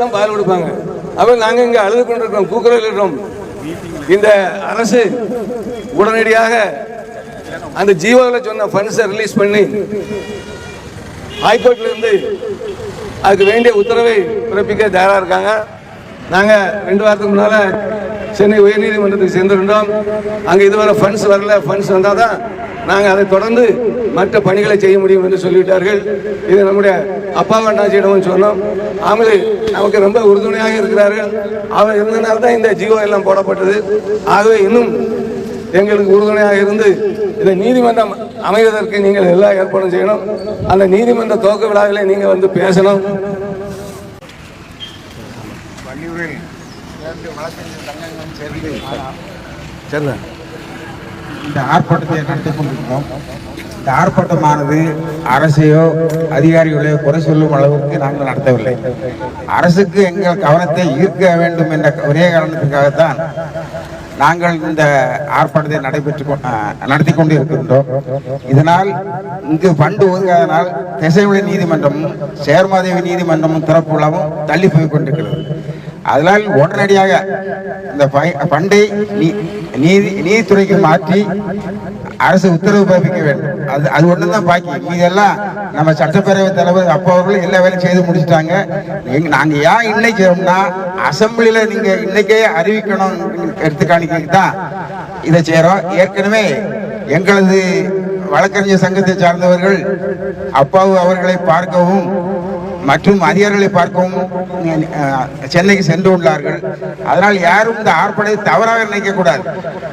தான் பால் கொடுப்பாங்க. அப்ப நாங்க இங்க அழுது கொண்டிருக்கோம் கூக்குரல் இருக்கிறோம் இந்த அரசு உடனடியாக அந்த ஜீவோவில் சொன்ன ஃபண்ட்ஸை ரிலீஸ் பண்ணி ஹைகோர்ட்ல இருந்து அதுக்கு வேண்டிய உத்தரவை பிறப்பிக்க தயாராக இருக்காங்க. நாங்கள் ரெண்டு வாரத்துக்கு முன்னால் சென்னை உயர்நீதிமன்றத்துக்கு சென்றிருந்தோம் அங்கே இதுவரை ஃபண்ட்ஸ் வரல. ஃபண்ட்ஸ் வந்தால் தான் நாங்கள் அதை தொடர்ந்து மற்ற பணிகளை செய்ய முடியும் என்று சொல்லிவிட்டார்கள். இது நம்முடைய அப்பா அண்ணாச்சியிடமும் சொன்னோம். அவங்களே நமக்கு ரொம்ப உறுதுணையாக இருக்கிறார்கள். அவர் இருந்தனால தான் இந்த ஜீவோ எல்லாம் போடப்பட்டது. ஆகவே இன்னும் எங்களுக்கு உறுதுணையாக இருந்து இந்த நீதிமன்றம் அமைவதற்கு நீங்கள் எல்லா ஏற்பாடும் செய்யணும். அந்த நீதிமன்ற துவக்க விழாவிலே நீங்கள் வந்து பேசணும். வள்ளியூரில் இரண்டு வழக்கறிஞர் சங்கங்களும் சேர்ந்து இந்த ஆர்ப்பாட்டத்தை நடத்தி கொண்டிருக்கிறோம். இந்த ஆர்ப்பாட்டமானது அரசையோ அதிகாரிகளையோ குறை சொல்லும் அளவுக்கு நாங்கள் நடத்தவில்லை. அரசுக்கு எங்கள் கவனத்தை ஈர்க்க வேண்டும் என்ற ஒரே காரணத்திற்காகத்தான் நாங்கள் இந்த ஆர்ப்பாட்டத்தை நடைபெற்று நடத்தி கொண்டு இருக்கின்றோம் இதனால் இங்கு பண்டு ஒதுங்காதனால் திசைவழி நீதிமன்றமும் சேர்மாதேவி நீதிமன்றமும் திறப்புள்ளவும் தள்ளி போய் கொண்டிருக்கிறது. அதனால் உடனடியாக இந்த பண்டை நீ- நீதி நீதித்துறைக்கு மாற்றி அரசு உத்தரவு பிறப்பிக்க வேண்டும். அது அது ஒன்று தான் பாக்கி. மீதெல்லாம் நம்ம சட்டப்பேரவை தலைவர் அப்போ அவர்கள் எல்லா வேலையும் செய்து முடிச்சிட்டாங்க. எங்க நாங்கள் ஏன் இன்னைக்கு செய்யறோம்னா அசம்பிளில நீங்கள் இன்னைக்கே அறிவிக்கணும் எடுத்து காணிக்கைக்கு தான் இதை செய்கிறோம் ஏற்கனவே எங்களது வழக்கறிஞர் சங்கத்தை சார்ந்தவர்கள் அப்பாவு அவர்களை பார்க்கவும் மற்றும் அதிகாரிகளை பார்க்கவும் சென்னைக்கு சென்று உள்ளார்கள் அதனால் யாரும் இந்த ஆர்ப்பாட்டத்தை தவறாக நினைக்கக்கூடாது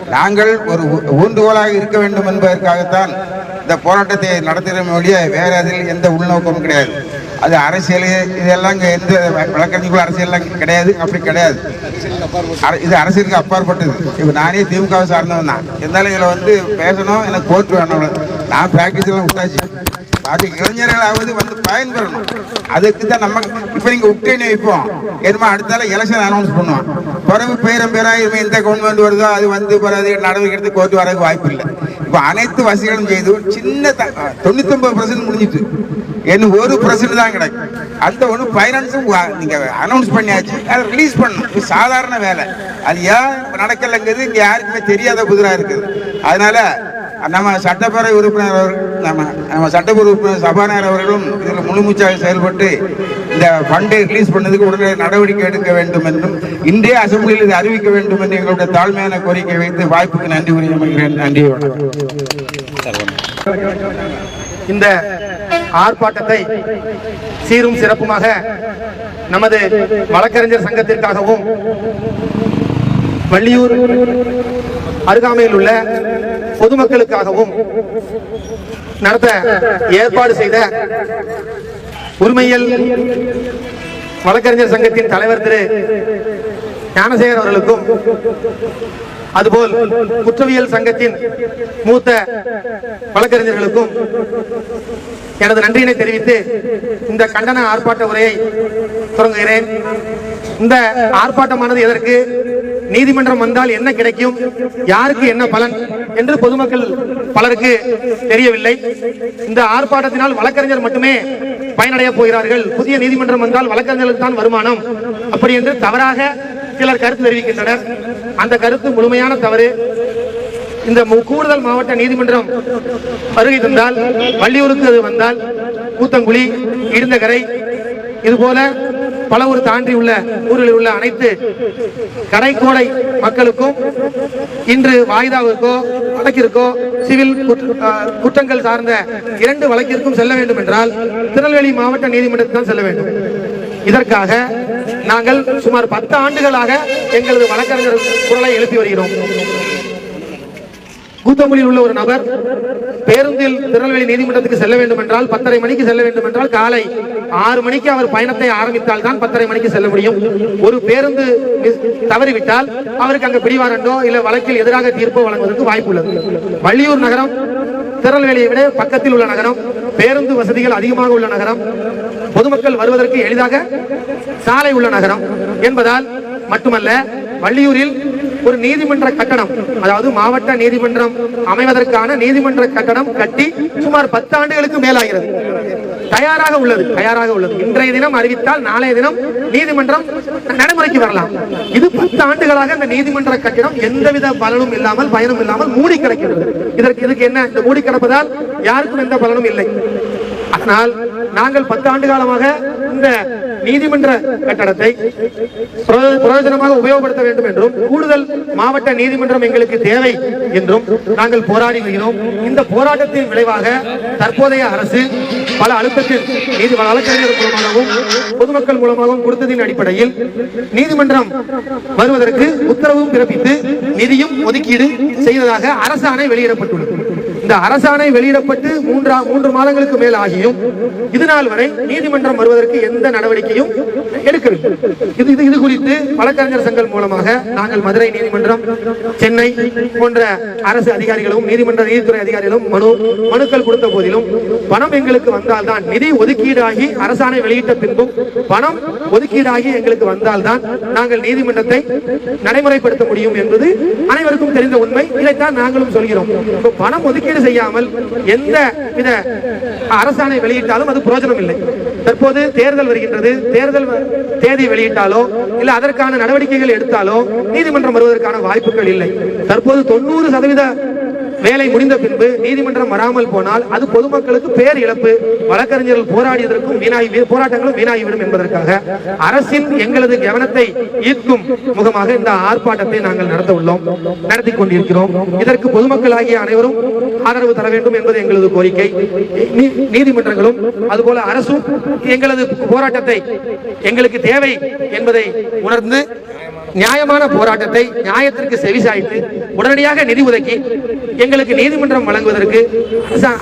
நாங்கள் ஒரு ஊண்டுகோலாக இருக்க வேண்டும் என்பதற்காகத்தான் இந்த போராட்டத்தை நடத்துகிறோம் ஒழிய வேற அதில் எந்த உள்நோக்கமும் கிடையாது. அது அரசியல் இதெல்லாம் இங்கே எந்த வழக்கறிஞர்கள் அரசியல்லாம் கிடையாது அப்படி கிடையாது. அர- இது அரசியலுக்கு அப்பாற்பட்டது. இப்போ நானே திமுகவை சார்ந்தவன் தான். இருந்தாலும் இதில் வந்து பேசணும் எனக்கு கோர்ட் வேணும். நான் ப்ராக்டிஸ் எல்லாம் விட்டாச்சு. அது இளைஞர்களாவது வந்து பயன்பெறணும். அதுக்கு தான் நம்ம இப்போ நீங்கள் உக்ரைன் வைப்போம். என்னமா அடுத்தால எலெக்ஷன் அனௌன்ஸ் பண்ணுவோம். பிறகு பேரம் பேரா எந்த கவர்மெண்ட் வருதோ அது வந்து பிறகு நடவடிக்கை எடுத்து வரதுக்கு வாய்ப்பு இல்லை. இப்போ அனைத்து வசதிகளும் செய்து சின்ன த- பர்சன்ட் முடிஞ்சிட்டு. என்ன ஒரு பர்சன்ட் தான் கிடைக்கும். அந்த ஒன்று ஃபைனான்ஸும் நீங்கள் அனௌன்ஸ் பண்ணியாச்சு. அதை ரிலீஸ் பண்ணணும். சாதாரண வேலை. அது ஏன் நடக்கலைங்கிறது இங்கே யாருக்குமே தெரியாத புதிராக இருக்குது. அதனால நம்ம சட்டப்பேரவை உறுப்பினர் அவர்கள் நம்ம நம்ம சட்டப்பேரவை உறுப்பினர் சபாநாயகர் அவர்களும் இதில் முழுமூச்சாக செயல்பட்டு இந்த ஃபண்டை ரிலீஸ் பண்ணதுக்கு உடனே நடவடிக்கை எடுக்க வேண்டும் என்றும் இன்றைய அசம்பிளியில் இதை அறிவிக்க வேண்டும் என்று எங்களுடைய தாழ்மையான கோரிக்கை வைத்து வாய்ப்புக்கு நன்றி கூறி அமைகிறேன். நன்றி. வணக்கம் இந்த ஆர்ப்பாட்டத்தை சீரும் சிறப்புமாக நமது வழக்கறிஞர் சங்கத்திற்காகவும் வள்ளியூர் அருகாமையில் உள்ள பொதுமக்களுக்காகவும் நடத்த ஏற்பாடு செய்த உரிமையல் வழக்கறிஞர் சங்கத்தின் தலைவர் திரு ஞானசேகர் அவர்களுக்கும் அதுபோல் குற்றவியல் சங்கத்தின் மூத்த வழக்கறிஞர்களுக்கும் எனது நன்றியினை தெரிவித்து இந்த கண்டன ஆர்ப்பாட்ட உரையை தொடங்குகிறேன். இந்த ஆர்ப்பாட்டமானது எதற்கு? நீதிமன்றம் வந்தால் என்ன கிடைக்கும்? யாருக்கு என்ன பலன்? என்று பொதுமக்கள் பலருக்கு தெரியவில்லை. இந்த ஆர்ப்பாட்டத்தினால் வழக்கறிஞர் மட்டுமே பயனடைய போகிறார்கள். புதிய நீதிமன்றம் வந்தால் வழக்கறிஞர்களுக்கு தான் வருமானம். அப்படி என்று தவறாக சிலர் கருத்து தெரிவிக்கின்றனர். அந்த கருத்து முழுமையான தவறு. இந்த மு- கூடுதல் மாவட்ட நீதிமன்றம் வருகை தந்தால் வள்ளியூருக்கு அது வந்தால் கூத்தங்குழி இருந்தகரை இதுபோல பலவூர் தாண்டி உள்ள ஊரில் உள்ள அனைத்து கடைக்கோடை மக்களுக்கும் இன்று வாய்தாவிற்கோ வழக்கிற்கோ சிவில் குற்றங்கள் சார்ந்த இரண்டு வழக்கிற்கும் செல்ல வேண்டும் என்றால் திருநெல்வேலி மாவட்ட நீதிமன்றத்தில் தான் செல்ல வேண்டும். இதற்காக நாங்கள் சுமார் பத்து ஆண்டுகளாக எங்களது வழக்கறிஞர் குரலை எழுப்பி வருகிறோம். கூத்தங்குடியில் உள்ள ஒரு நபர் பேருந்தில் திருநெல்வேலி நீதிமன்றத்துக்கு செல்ல வேண்டும் என்றால் பத்தரை மணிக்கு செல்ல வேண்டும் என்றால் காலை ஆறு மணிக்கு அவர் பயணத்தை ஆரம்பித்தால் தான் பத்தரை மணிக்கு செல்ல முடியும். ஒரு பேருந்து தவறிவிட்டால் அவருக்கு அங்கு பிடிவாரண்டோ இல்ல வழக்கில் எதிராக தீர்ப்போ வழங்குவதற்கு வாய்ப்பு உள்ளது வள்ளியூர் நகரம் திருநெல்வேலியை விட பக்கத்தில் உள்ள நகரம் பேருந்து வசதிகள் அதிகமாக உள்ள நகரம் பொதுமக்கள் வருவதற்கு எளிதாக சாலை உள்ள நகரம் என்பதால் மட்டுமல்ல வள்ளியூரில் ஒரு நீதிமன்ற கட்டணம் அதாவது மாவட்ட நீதிமன்றம் அமைவதற்கான நீதிமன்ற கட்டணம் கட்டி சுமார் பத்து ஆண்டுகளுக்கு மேலாகிறது. தயாராக உள்ளது தயாராக உள்ளது. இன்றைய தினம் அறிவித்தால் நாளைய தினம் நீதிமன்றம் நடைமுறைக்கு வரலாம். இது பத்து ஆண்டுகளாக இந்த நீதிமன்ற கட்டிடம் எந்தவித பலனும் இல்லாமல் பயனும் இல்லாமல் மூடி கிடக்கிறது. இதற்கு இதுக்கு என்ன? இந்த மூடி கிடப்பதால் யாருக்கும் எந்த பலனும் இல்லை. ஆனால் நாங்கள் பத்து ஆண்டு காலமாக இந்த நீதிமன்ற கட்டடத்தை பிரயோஜனமாக உபயோகப்படுத்த வேண்டும் என்றும் கூடுதல் மாவட்ட நீதிமன்றம் எங்களுக்கு தேவை என்றும் நாங்கள் போராடி வருகிறோம். இந்த போராட்டத்தின் விளைவாக தற்போதைய அரசு பல அழுத்தத்தில் நீதி வழக்கறிஞர் மூலமாகவும் பொதுமக்கள் மூலமாகவும் கொடுத்ததின் அடிப்படையில் நீதிமன்றம் வருவதற்கு உத்தரவும் பிறப்பித்து நிதியும் ஒதுக்கீடு செய்ததாக அரசாணை வெளியிடப்பட்டுள்ளது. இந்த அரசாணை வெளியிடப்பட்டு மூன்றா மூன்று மாதங்களுக்கு மேல் ஆகியும் இது நாள் வரை நீதிமன்றம் வருவதற்கு எந்த நடவடிக்கையும் எடுக்கிறது இது இது இது குறித்து வழக்கறிஞர் சங்கம் மூலமாக நாங்கள் மதுரை நீதிமன்றம் சென்னை போன்ற அரசு அதிகாரிகளும் நீதிமன்ற நீதித்துறை அதிகாரிகளும் மனு மனுக்கள் கொடுத்த போதிலும் பணம் எங்களுக்கு வந்தால்தான் நிதி ஒதுக்கீடாகி அரசாணை வெளியிட்ட பின்பும் பணம் ஒதுக்கீடாகி எங்களுக்கு வந்தால்தான் நாங்கள் நீதிமன்றத்தை நடைமுறைப்படுத்த முடியும் என்பது அனைவருக்கும் தெரிந்த உண்மை. இதைத்தான் நாங்களும் சொல்கிறோம். பணம் ஒதுக்கீடு செய்யாமல் எந்த வித அரசாணை வெளியிட்டாலும் அது பிரயோஜனம் இல்லை தற்போது தேர்தல் வருகின்றது. தேர்தல் தேதி வெளியிட்டாலோ இல்ல அதற்கான நடவடிக்கைகள் எடுத்தாலோ நீதிமன்றம் வருவதற்கான வாய்ப்புகள் இல்லை. தற்போது தொண்ணூறு சதவீத வேலை முடிந்த பின்பு நீதிமன்றம் வராமல் போனால் அது பொதுமக்களுக்கு பேர் இழப்பு. வழக்கறிஞர்கள் போராடியதற்கும் வீணாகி போராட்டங்களும் வீணாகிவிடும் என்பதற்காக அரசின் எங்களது கவனத்தை ஈர்க்கும் முகமாக இந்த ஆர்ப்பாட்டத்தை நாங்கள் நடத்த உள்ளோம். நடத்தி கொண்டிருக்கிறோம். இதற்கு பொதுமக்கள் ஆகிய அனைவரும் ஆதரவு தர வேண்டும் என்பது எங்களது கோரிக்கை. நீ- நீதிமன்றங்களும் அதுபோல அரசும் எங்களது போராட்டத்தை எங்களுக்கு தேவை என்பதை உணர்ந்து நியாயமான போராட்டத்தை நியாயத்திற்கு செவிசாய்த்து உடனடியாக நிதி ஒதுக்கி எங்களுக்கு நீதிமன்றம் வழங்குவதற்கு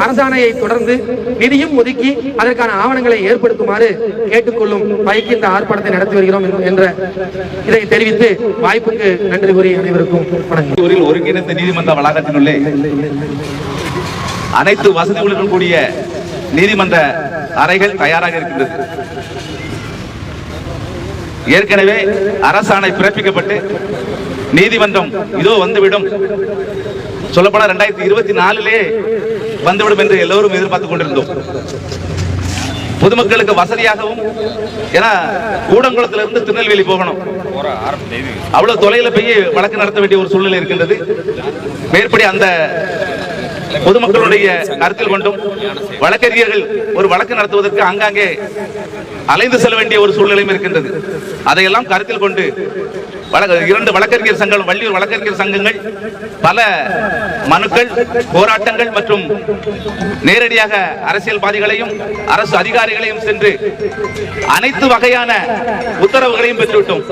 அரசாணையை தொடர்ந்து நிதியும் ஒதுக்கி அதற்கான ஆவணங்களை ஏற்படுத்துமாறு கேட்டுக்கொள்ளும் வகைக்கு இந்த ஆர்ப்பாட்டத்தை நடத்தி வருகிறோம் என்ற இதை தெரிவித்து வாய்ப்புக்கு நன்றி கூறி அனைவருக்கும் வணக்கம். ஒருங்கிணைந்த நீதிமன்ற வளாகத்தினுள்ளே அனைத்து வசதிகளுடன் கூடிய நீதிமன்ற அறைகள் தயாராக இருக்கின்றது. ஏற்கனவே அரசாணை பிறப்பிக்கப்பட்டு நீதிமன்றம் இதோ வந்துவிடும். சொல்லப்போனால் ரெண்டாயிரத்தி இருபத்தி நாலுலே வந்துவிடும் என்று எல்லோரும் எதிர்பார்த்துக் கொண்டிருந்தோம். பொதுமக்களுக்கு வசதியாகவும் ஏன்னா கூடங்குளத்திலிருந்து திருநெல்வேலி போகணும். அவ்வளவு தொலைல போய் வழக்கு நடத்த வேண்டிய ஒரு சூழ்நிலை இருக்கின்றது. மேற்படி அந்த பொதுமக்களுடைய கருத்தில் கொண்டும் வழக்கறிஞர்கள் ஒரு வழக்கு நடத்துவதற்கு ஆங்காங்கே அலைந்து செல்ல வேண்டிய ஒரு சூழ்நிலையும் இருக்கின்றது. அதையெல்லாம் கருத்தில் கொண்டு இரண்டு வழக்கறிஞர் சங்கம் வள்ளியூர் வழக்கறிஞர் சங்கங்கள் பல மனுக்கள் போராட்டங்கள் மற்றும் நேரடியாக அரசியல்வாதிகளையும் அரசு அதிகாரிகளையும் சென்று அனைத்து வகையான உத்தரவுகளையும் பெற்றுவிட்டோம்.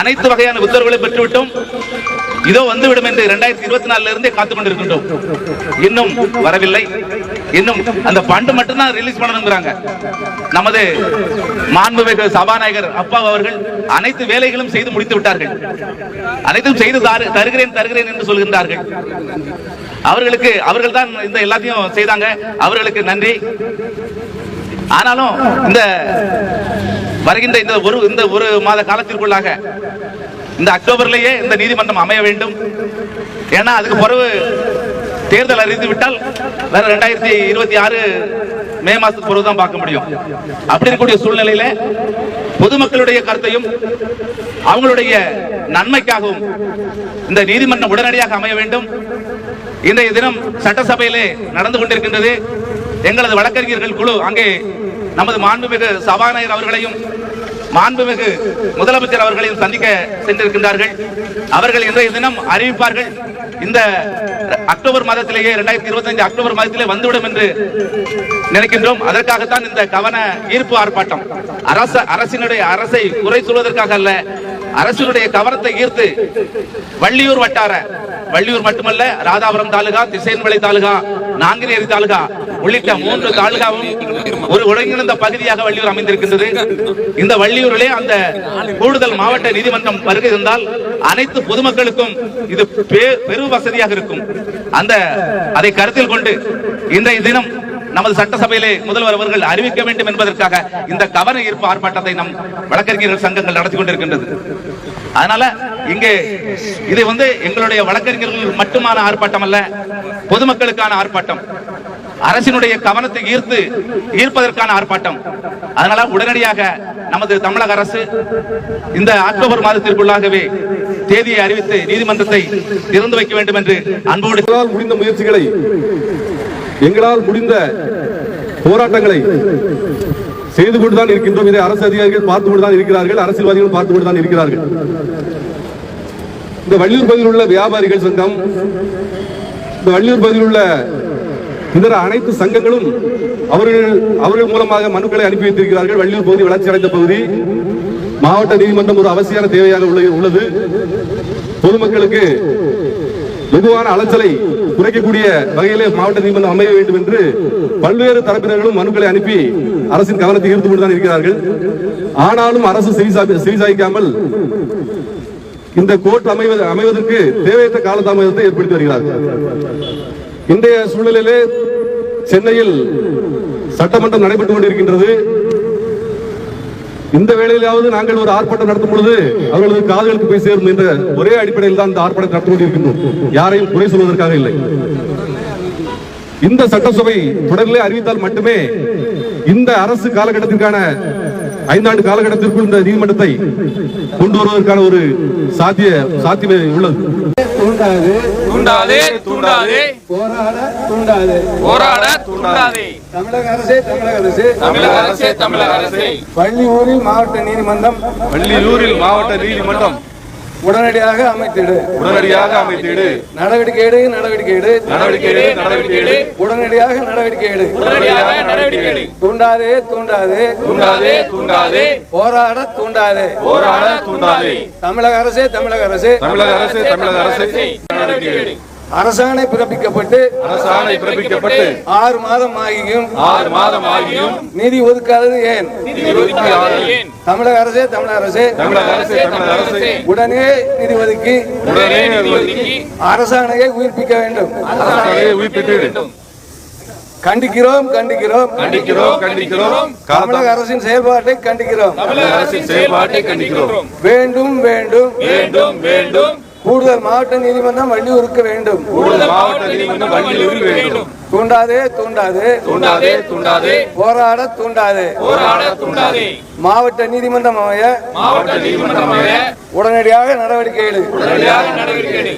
அனைத்து வகையான உத்தரவுகளை பெற்றுவிட்டோம். இதோ வந்துவிடும் என்று இரண்டாயிரத்தி இருபத்தி நாலுல இருந்தே காத்துக் கொண்டிருக்கின்றோம். இன்னும் வரவில்லை. இன்னும் அந்த பண்டு மட்டும்தான் ரிலீஸ் பண்ணணுங்கிறாங்க நமது மாண்புமிகு சபாநாயகர் அப்பா அவர்கள் அனைத்து வேலைகளும் செய்து முடித்து விட்டார்கள். அனைத்தும் செய்து தாரு- தருகிறேன் தருகிறேன் என்று சொல்கின்றார்கள். அவர்களுக்கு அவர்கள் தான் இந்த எல்லாத்தையும் செய்தாங்க. அவர்களுக்கு நன்றி. ஆனாலும் இந்த வருகின்ற இந்த ஒரு இந்த ஒரு மாத காலத்திற்குள்ளாக இந்த அக்டோபர்லயே இந்த நீதிமன்றம் அமைய வேண்டும். ஏன்னா அதுக்கு பிறகு தேர்தல் அறிந்துவிட்டால் வேற ரெண்டாயிரத்தி இருபத்தி ஆறு மே மாசத்துக்கு பிறகு தான் பார்க்க முடியும். அப்படி இருக்கக்கூடிய சூழ்நிலையில பொதுமக்களுடைய கருத்தையும் அவங்களுடைய நன்மைக்காகவும் இந்த நீதிமன்றம் உடனடியாக அமைய வேண்டும். இன்றைய தினம் சட்டசபையிலே நடந்து கொண்டிருக்கின்றது. எங்களது வழக்கறிஞர்கள் குழு அங்கே நமது மாண்புமிகு சபாநாயகர் அவர்களையும் மாண்புமிகு முதலமைச்சர் அவர்களையும் சந்திக்க சென்றிருக்கின்றார்கள். அவர்கள் இன்றைய தினம் அறிவிப்பார்கள் இந்த அக்டோபர் மாதத்திலேயே இரண்டாயிரத்தி இருபத்தி அக்டோபர் மாதத்திலே வந்துவிடும் என்று நினைக்கின்றோம். அதற்காகத்தான் இந்த கவன ஈர்ப்பு ஆர்ப்பாட்டம் அரச அரசினுடைய அரசை குறை சொல்வதற்காக அல்ல அரசினுடைய கவனத்தை ஈர்த்து வள்ளியூர் வட்டார வள்ளியூர் மட்டுமல்ல ராதாபுரம் தாலுகா திசையன்மலை தாலுகா நாங்குநேரி தாலுகா உள்ளிட்ட மூன்று தாலுகாவும் ஒரு ஒருங்கிணைந்த பகுதியாக வள்ளியூர் அமைந்திருக்கின்றது. இந்த வள்ளியூரிலே அந்த கூடுதல் மாவட்ட நீதிமன்றம் வருகை இருந்தால் அனைத்து பொதுமக்களுக்கும் இது பெ- பெரும் வசதியாக இருக்கும். அந்த அதை கருத்தில் கொண்டு இன்றைய தினம் நமது சட்டசபையிலே முதல்வர் அவர்கள் அறிவிக்க வேண்டும் என்பதற்காக இந்த கவன ஈர்ப்பு ஆர்ப்பாட்டத்தை நம் வழக்கறிஞர்கள் சங்கங்கள் நடத்தி கொண்டிருக்கின்றது. அதனால இங்கே இது வந்து எங்களுடைய வழக்கறிஞர்கள் மட்டுமான ஆர்ப்பாட்டம் அல்ல பொதுமக்களுக்கான ஆர்ப்பாட்டம். அரசினுடைய கவனத்தை ஈர்த்து ஈர்ப்பதற்கான ஆர்ப்பாட்டம். அதனால உடனடியாக நமது தமிழக அரசு இந்த அக்டோபர் மாதத்திற்குள்ளாகவே தேதியை அறிவித்து நீதிமன்றத்தை திறந்து வைக்க வேண்டும் என்று அன்போடு முடிந்த முயற்சிகளை எங்களால் முடிந்த போராட்டங்களை செய்து கொண்டுதான் இருக்கின்றோம். இதை அரசு அதிகாரிகள் பார்த்து கொண்டுதான் இருக்கிறார்கள். அரசியல்வாதிகள் பார்த்து கொண்டுதான் இருக்கிறார்கள். இந்த வள்ளியூர் பகுதியில் உள்ள வியாபாரிகள் சங்கம் இந்த வள்ளியூர் பகுதியில் உள்ள இதர அனைத்து சங்கங்களும் அவர்கள் அவர்கள் மூலமாக மனுக்களை அனுப்பி வைத்திருக்கிறார்கள். வள்ளியூர் பகுதி வளர்ச்சி அடைந்த பகுதி. மாவட்ட நீதிமன்றம் ஒரு அவசியமான தேவையாக உள்ளது. பொதுமக்களுக்கு வெகுவான அலைச்சலை குறைக்கக்கூடிய வகையிலே மாவட்ட நீதிமன்றம் அமைய வேண்டும் என்று பல்வேறு தரப்பினர்களும் மனுக்களை அனுப்பி அரசின் கவனத்தை ஈர்த்து கொண்டுதான் இருக்கிறார்கள். ஆனாலும் அரசு சிகிச்சாய்க்காமல் இந்த கோர்ட் அமைவது அமைவதற்கு தேவையற்ற காலதாமதத்தை ஏற்படுத்தி வருகிறார்கள். இன்றைய சூழ்நிலையிலே சென்னையில் சட்டமன்றம் நடைபெற்றுக் கொண்டிருக்கின்றது. இந்த வேளையிலாவது நாங்கள் ஒரு ஆர்ப்பாட்டம் நடத்தும் பொழுது அவர்களது காதுகளுக்கு போய் சேரும் என்ற ஒரே அடிப்படையில் தான் இந்த ஆர்ப்பாட்டம் நடத்தி கொண்டிருக்கின்றோம். யாரையும் குறை சொல்வதற்காக இல்லை. இந்த சட்டசபை தொடரிலே அறிவித்தால் மட்டுமே இந்த அரசு காலகட்டத்திற்கான ஐந்தாண்டு காலகட்டத்திற்குள் இந்த நீதிமன்றத்தை கொண்டு வருவதற்கான ஒரு சாத்திய சாத்தியமே உள்ளது. தூண்டாது. தூண்டாதே தூண்டாதே. போராட தூண்டாது. போராட தூண்டாதே. தமிழக அரசே தமிழக அரசு. தமிழக அரசே தமிழக அரசே. பள்ளியூரில் மாவட்ட நீதிமன்றம். வள்ளியூரில் மாவட்ட நீதிமன்றம். உடனடியாக அமைத்திடு. உடனடியாக அமைத்திடு. நடவடிக்கை எடு நடவடிக்கை எடு. நடவடிக்கை எடு, நடவடிக்கை எடு. உடனடியாக நடவடிக்கை எடு. உடனடியாக நடவடிக்கை எடு. தூண்டாதே தூண்டாதே. தூண்டாதே தூண்டாதே. போராட தூண்டாதே. போராட தூண்டாதே. தமிழக அரசே தமிழக அரசு. தமிழக அரசு தமிழக அரசு. நடவடிக்கை எடு. அரசாணை பிறப்பிக்கப்பட்டு அரசாணை பிறப்பிக்கப்பட்டு ஆறு மாதம் ஆகியும். ஆறு மாதம் ஆகியும். நிதி ஒதுக்காதது ஏன்? தமிழக அரசே தமிழக அரசே. தமிழக அரசு தமிழக அரசு. உடனே நிதி ஒதுக்கி உடனே அரசாணையை உயிர்ப்பிக்க வேண்டும். அரசாணையை உயிர்ப்பிட்டு கண்டிக்கிறோம் கண்டிக்கிறோம். கண்டிக்கிறோம் கண்டிக்கிறோம். தமிழக அரசின் செயல்பாட்டை கண்டிக்கிறோம். தமிழக அரசின் செயல்பாட்டை கண்டிக்கிறோம். வேண்டும் வேண்டும். வேண்டும் வேண்டும். கூடுதல் மாவட்ட நீதிமன்றம் வள்ளியூருக்கு வேண்டும். கூடுதல் மாவட்ட நீதிமன்றம் வேண்டும். தூண்டாதே தூண்டாதே. தூண்டாதே தூண்டாதே. போராட தூண்டாதே. போராட தூண்டாதே. மாவட்ட நீதிமன்றம் அமைய மாவட்ட நீதிமன்றம் அமைய உடனடியாக நடவடிக்கை எடு. உடனடியாக நடவடிக்கை எடு.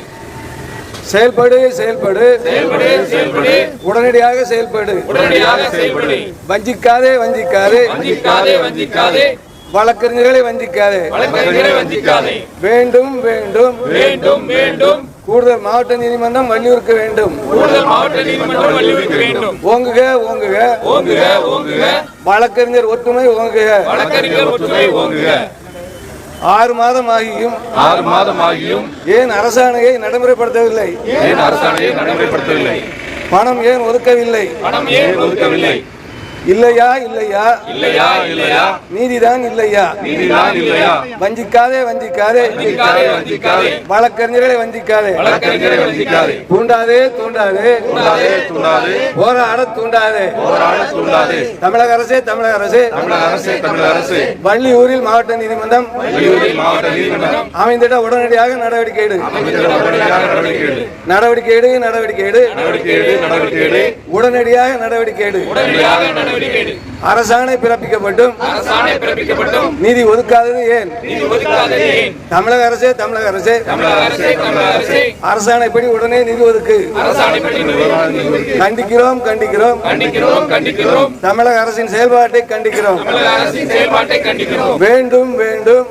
செயல்படு செயல்படு. செயல்படு செயல்படு. உடனடியாக செயல்படு. உடனடியாக செயல்படு. வஞ்சிக்காதே வஞ்சிக்காதே. வஞ்சிக்காதே வஞ்சிக்காதே. வழக்கறிஞர்களை வஞ்சிக்காதே. வேண்டும் வேண்டும். வேண்டும் வேண்டும். கூடுதல் மாவட்ட நீதிமன்றம் வள்ளியூருக்கு வேண்டும். கூடுதல் மாவட்ட நீதிமன்றம் வள்ளியூருக்கு வேண்டும். ஓங்குக ஓங்குக. ஓங்குக ஓங்குக. வழக்கறிஞர் ஒற்றுமை ஓங்குக. வழக்கறிஞர் ஒற்றுமை ஓங்குக. ஆறு மாதம் ஆகியும் ஆறு மாதம் ஆகியும் ஏன் அரசாணையை நடைமுறைப்படுத்தவில்லை? ஏன் அரசாணையை நடைமுறைப்படுத்தவில்லை? பணம் ஏன் ஒதுக்கவில்லை? பணம் ஏன் ஒதுக்கவில்லை? இல்லையா இல்லையா? இல்லையா இல்லையா? நீதிதான் இல்லையா? நீதிதான் இல்லையா? வஞ்சிக்காதே வஞ்சிக்காதே. வஞ்சிக்காதே வஞ்சிக்காதே. வழக்கறிஞர்களை வஞ்சிக்காதே. வழக்கறிஞரை வஞ்சிக்காதே. தூண்டாதே தூண்டாதே. தூண்டாதே தூண்டாதே. போராட தூண்டாதே. போராட தூண்டாதே. தமிழக அரசே தமிழக அரசு. தமிழக அரசு தமிழக அரசு. வள்ளியூரில் மாவட்ட நீதிமன்றம். வள்ளியூரில் மாவட்ட நீதிமன்றம். அமைந்திட உடனடியாக நடவடிக்கை எடு நடவடிக்கை எடு. நடவடிக்கை எடு நடவடிக்கை எடு. நடவடிக்கை எடு. உடனடியாக நடவடிக்கை எடு. உடனடியாக. அரசாணை பிறப்பிக்கப்பட்டும். நிதி ஒதுக்காதது ஏன்? நிதி ஒதுக்காதது ஏன்? தமிழக அரசே தமிழக அரசே. அரசாணைப்படி உடனே நிதி ஒதுக்கு. கண்டிக்கிறோம் கண்டிக்கிறோம். தமிழக அரசின் செயல்பாட்டை கண்டிக்கிறோம். வேண்டும் வேண்டும்.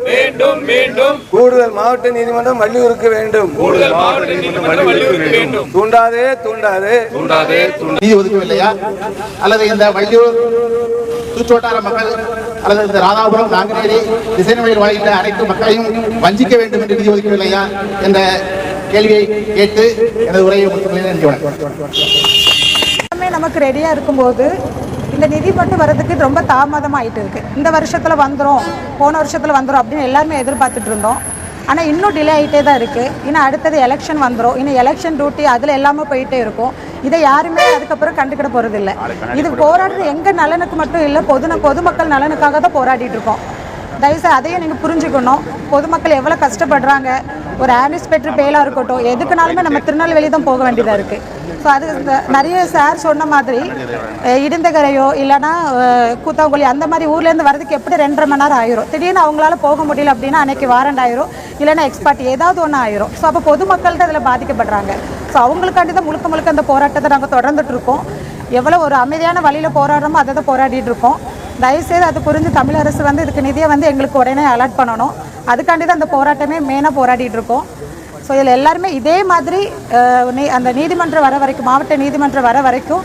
கூடுதல் மாவட்ட நீதிமன்றம் வள்ளியூருக்கு வேண்டும். கூடுதல் மாவட்ட நீதிமன்றம் வள்ளியூருக்கு வேண்டும். தூண்டாதே தூண்டாதே. தூண்டாதே தூண்டாதே. நிதி ஒதுக்கவில்லையா? அல்லது இந்த வள்ளியூர் சுற்றுவட்டார மக்கள் அல்லது இந்த ராதாபுரம் நாங்கநேரி திசைநோயில் வாழ்கின்ற அனைத்து மக்களையும் வஞ்சிக்க வேண்டும் என்று நிதி ஒதுக்கவில்லையா என்ற கேள்வியை கேட்டு எனது உரையை முடித்துக்கொள்கிறேன். நன்றி வணக்கம். எல்லாமே நமக்கு ரெடியாக இருக்கும்போது இந்த நிதி மட்டும் வர்றதுக்கு ரொம்ப தாமதமாகிட்டு இருக்குது இந்த வருஷத்தில் வந்துடும் போன வருஷத்தில் வந்துடும் அப்படின்னு எல்லாருமே எதிர்பார்த்துட்டு இருந்தோம். ஆனால் இன்னும் டிலே ஆகிட்டே தான் இருக்குது இன்னும் அடுத்தது எலெக்ஷன் வந்துடும் இன்னும் எலெக்ஷன் டியூட்டி அதில் எல்லாமே போயிட்டே இருக்கும். இதை யாருமே அதுக்கப்புறம் கண்டுக்கிட போகிறது இல்லை இது போராடுறது எங்கள் நலனுக்கு மட்டும் இல்லை பொது பொதுமக்கள் நலனுக்காக தான் போராடிட்டு இருக்கோம். தயவுசெய்து அதையும் நீங்கள் புரிஞ்சுக்கணும். பொதுமக்கள் எவ்வளோ கஷ்டப்படுறாங்க. ஒரு ஆனிஸ்பெக்டர் பேலாக இருக்கட்டும் எதுக்குனாலுமே நம்ம திருநெல்வேலி தான் போக வேண்டியதாக இருக்குது ஸோ அது இந்த நிறைய சார் சொன்ன மாதிரி இடிந்தகரையோ இல்லைன்னா கூத்தாங்குழி அந்த மாதிரி ஊர்லேருந்து வரதுக்கு எப்படி ரெண்டரை மணி நேரம் ஆயிரும்? திடீர்னு அவங்களால போக முடியல அப்படின்னா அன்றைக்கி வாரண்ட் ஆயிரும். இல்லைன்னா எக்ஸ்பர்ட் ஏதாவது ஒன்று ஆயிரும். ஸோ அப்போ பொதுமக்கள்கிட்ட அதில் பாதிக்கப்படுறாங்க. ஸோ அவங்களுக்காண்டி தான் முழுக்க முழுக்க அந்த போராட்டத்தை நாங்கள் தொடர்ந்துட்டு இருக்கோம். எவ்வளோ ஒரு அமைதியான வழியில் போராடுறோமோ அதை தான் போராடிட்டு இருக்கோம். தயவுசெய்து அது புரிஞ்சு தமிழ் அரசு வந்து இதுக்கு நிதியை வந்து எங்களுக்கு உடனே அலர்ட் பண்ணணும். அதுக்காண்டி தான் அந்த போராட்டமே மெயினாக போராடிட்டு இருக்கோம். ஸோ இதில் எல்லாருமே இதே மாதிரி அந்த நீதிமன்றம் வர வரைக்கும் மாவட்ட நீதிமன்றம் வர வரைக்கும்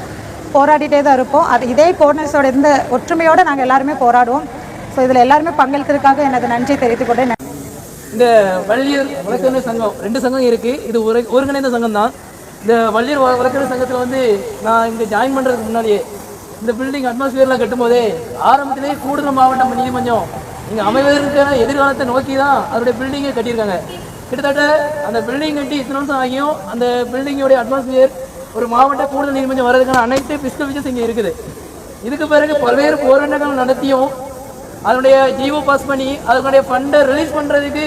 போராடிட்டே தான் இருப்போம். அது இதே கோர்னர்ஸோட இந்த ஒற்றுமையோடு நாங்கள் எல்லாருமே போராடுவோம். ஸோ இதில் எல்லாருமே பங்கெடுக்கிறதுக்காக எனது நன்றி தெரிவித்துக் கொண்டேன். இந்த வள்ளியர் வழக்கறிஞர் சங்கம் ரெண்டு சங்கம் இருக்குது இது ஒரு ஒருங்கிணைந்த சங்கம் தான். இந்த வள்ளியர் வழக்கறிஞர் சங்கத்தில் வந்து நான் இங்கே ஜாயின் பண்ணுறதுக்கு முன்னாடியே இந்த பில்டிங் அட்மாஸ்பியர்லாம் கட்டும்போதே ஆரம்பத்திலேயே கூடுதல் மாவட்டம் நீதிமன்றம் இங்கே அமைவதற்கான எதிர்காலத்தை நோக்கி தான் அதோடைய பில்டிங்கை கட்டியிருக்காங்க. கிட்டத்தட்ட அந்த பில்டிங் கட்டி இத்தனை வருஷம் ஆகியும் அந்த பில்டிங்கோடைய அட்மாஸ்பியர் ஒரு மாவட்ட கூடுதல் நீர்மஞ்சம் வர்றதுக்கான அனைத்து பிஸ்கல் விஷயஸ் இங்கே இருக்குது. இதுக்கு பிறகு பல்வேறு போராட்டங்கள் நடத்தியும் அதனுடைய ஜிஓ பாஸ் பண்ணி அதனுடைய ஃபண்டை ரிலீஸ் பண்ணுறதுக்கு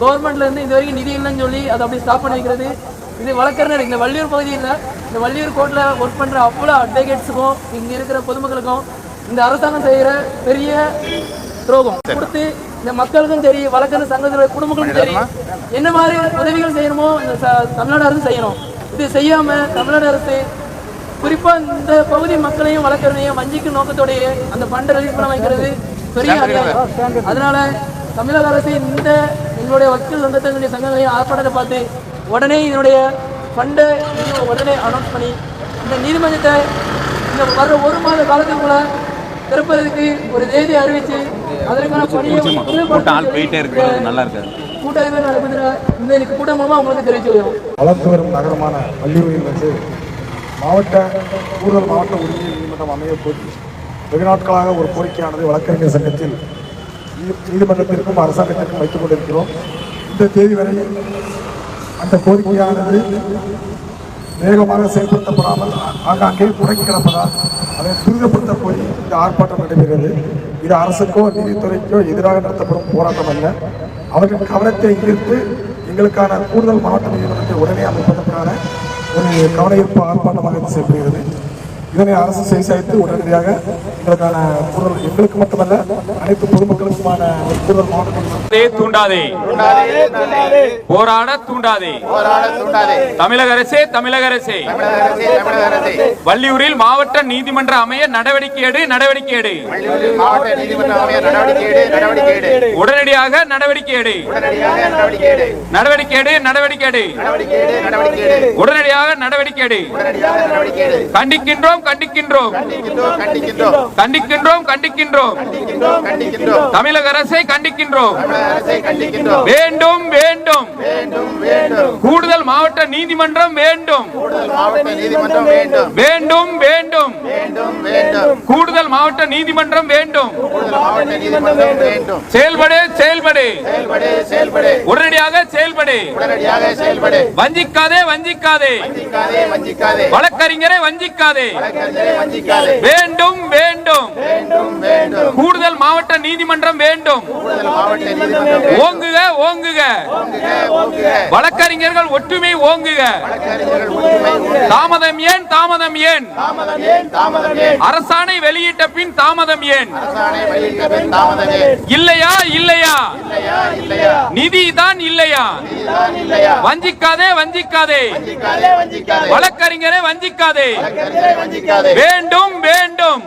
கவர்மெண்ட்லேருந்து இது வரைக்கும் நிதி இல்லைன்னு சொல்லி அதை அப்படி ஸ்டாப் பண்ணி வைக்கிறது. இது வழக்கறிஞர் இந்த வள்ளியூர் பகுதியில் இந்த வள்ளியூர் கோர்ட்டில் ஒர்க் பண்ணுற அவ்வளோ அட்வொகேட்ஸுக்கும் இங்கே இருக்கிற பொதுமக்களுக்கும் இந்த அரசாங்கம் செய்கிற பெரிய துரோகம். கொடுத்து இந்த மக்களுக்கும் சரி வழக்கறிஞர் சங்கத்தினுடைய குடும்பங்களுக்கும் சரி என்ன மாதிரி உதவிகள் செய்யணுமோ இந்த தமிழ்நாடு அரசு செய்யணும். இது செய்யாம தமிழ்நாடு அரசு குறிப்பா இந்த பகுதி மக்களையும் வளர்க்கறதையும் வஞ்சிக்கும் நோக்கத்தோடயே அந்த ஃபண்டை ரிலீஸ் பண்ண வைக்கிறது பெரிய அநியாயம் அதனால தமிழக அரசு இந்த எங்களுடைய வக்கீல் சங்கத்தினுடைய சங்கங்களையும் ஆர்ப்பாட்டத்தை பார்த்து உடனே இதனுடைய ஃபண்டை உடனே அனௌன்ஸ் பண்ணி இந்த நீதிமன்றத்தை இந்த வர்ற ஒரு மாத காலத்துக்குள்ள திறப்பதற்கு ஒரு தேதி அறிவிச்சு கூட்டம் போயிட்டே இருக்கு நல்லா இருக்காது. வளர்ந்து வரும் நகரமான வள்ளியூரில் வந்து மாவட்ட கூடுதல் மாவட்ட உரிமை நீதிமன்றம் அமைய வெகு நாட்களாக ஒரு கோரிக்கையானது வழக்கறிஞர் சங்கத்தில் நீதி- நீதிமன்றத்திற்கும் அரசாங்கத்திற்கும் வைத்துக் கொண்டிருக்கிறோம். இந்த தேதி வரை அந்த கோரிக்கையானது வேகமாக செயல்படுத்தப்படாமல் ஆங்காங்கே முடங்கி கிடப்பதால் அதை துரிதப்படுத்த போய் இந்த ஆர்ப்பாட்டம் நடைபெறுகிறது இது அரசுக்கோ நீதித்துறைக்கோ எதிராக நடத்தப்படும் போராட்டம் அல்ல. அவர்கள் கவனத்தை ஈர்த்து எங்களுக்கான கூடுதல் மாவட்ட நீதிமன்றத்தை உடனே அமைப்பதற்கான ஒரு கவன ஈர்ப்பு ஆர்ப்பாட்டமாக செய்யப்படுகிறது இதனை அரசு செய்து உடனடியாக எங்களுக்கான கூடுதல் எங்களுக்கு மட்டுமல்ல அனைத்து பொதுமக்களுக்குமான ஒரு கூடுதல் மாவட்டம் தூண்டாதே. போராட தூண்டாதே. தமிழக அரசே தமிழக அரசே. வள்ளியூரில் மாவட்ட நீதிமன்ற அமைய நடவடிக்கை எடு நடவடிக்கை எடு. உடனடியாக நடவடிக்கை எடு. நடவடிக்கை எடு நடவடிக்கை எடு. உடனடியாக நடவடிக்கை எடு. கண்டிக்கின்றோம் கண்டிக்கின்றோம். கண்டிக்கின்றோம் கண்டிக்கின்றோம். தமிழக அரசை கண்டிக்கின்றோம். வேண்டும் வேண்டும். கூடுதல் மாவட்ட நீதிமன்றம் வேண்டும். வேண்டும். வேண்டும் கூடுதல் மாவட்ட நீதிமன்றம் வேண்டும். செயல்படு செயல்படு. உடனடியாக செயல்படு. வஞ்சிக்காதே வஞ்சிக்காதே. வழக்கறிஞரை வஞ்சிக்காதே. வேண்டும் வேண்டும். கூடுதல் மாவட்ட நீதிமன்றம் வேண்டும். ஓங்குக ஓங்குக. வழக்கறிஞர்கள் ஒற்றுமை ஓங்குக. தாமதம் ஏன் தாமதம் ஏன்? அரசாணை வெளியிட்ட பின் தாமதம் ஏன்? இல்லையா இல்லையா? நிதி தான் இல்லையா? வஞ்சிக்காதே வஞ்சிக்காதே. வழக்கறிஞரை வஞ்சிக்காதே. நீடிக்காது வேண்டும் வேண்டும்.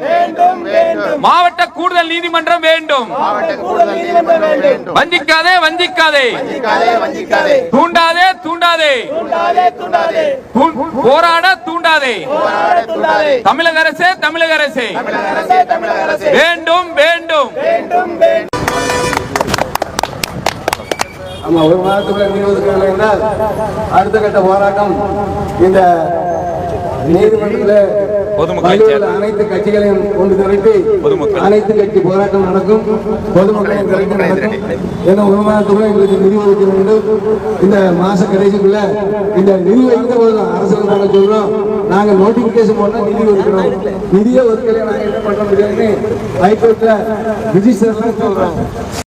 மாவட்ட கூடுதல் நீதிமன்றம் வேண்டும். வஞ்சிக்காதே வஞ்சிக்காதே. தூண்டாதே தூண்டாதே. போராட தூண்டாதே. தமிழக அரசே தமிழக அரசே. வேண்டும் வேண்டும். ஆமா ஒரு மாதத்துக்குள்ள அடுத்த கட்ட போராட்டம் இந்த நீதிமன்றத்தில் பொதுமக்களை அனைத்து கட்சிகளையும் கொண்டு திரட்டி அனைத்து கட்சி போராட்டம் நடக்கும். பொதுமக்களையும் திரட்டி நடக்கும். ஏன்னா வருமானத்துறை எங்களுக்கு நிதி ஒதுக்க வேண்டும் இந்த மாச கடைசிக்குள்ள இந்த நிதி வைக்க போதும். அரசுக்கு நாங்க சொல்றோம். நாங்க நோட்டிபிகேஷன் போனா நிதி ஒதுக்கணும் நிதியை ஒதுக்கலை நாங்க என்ன பண்ண முடியாதுன்னு ஹைகோர்ட்ல ரிஜிஸ்டர்லாம் சொல்றோம்.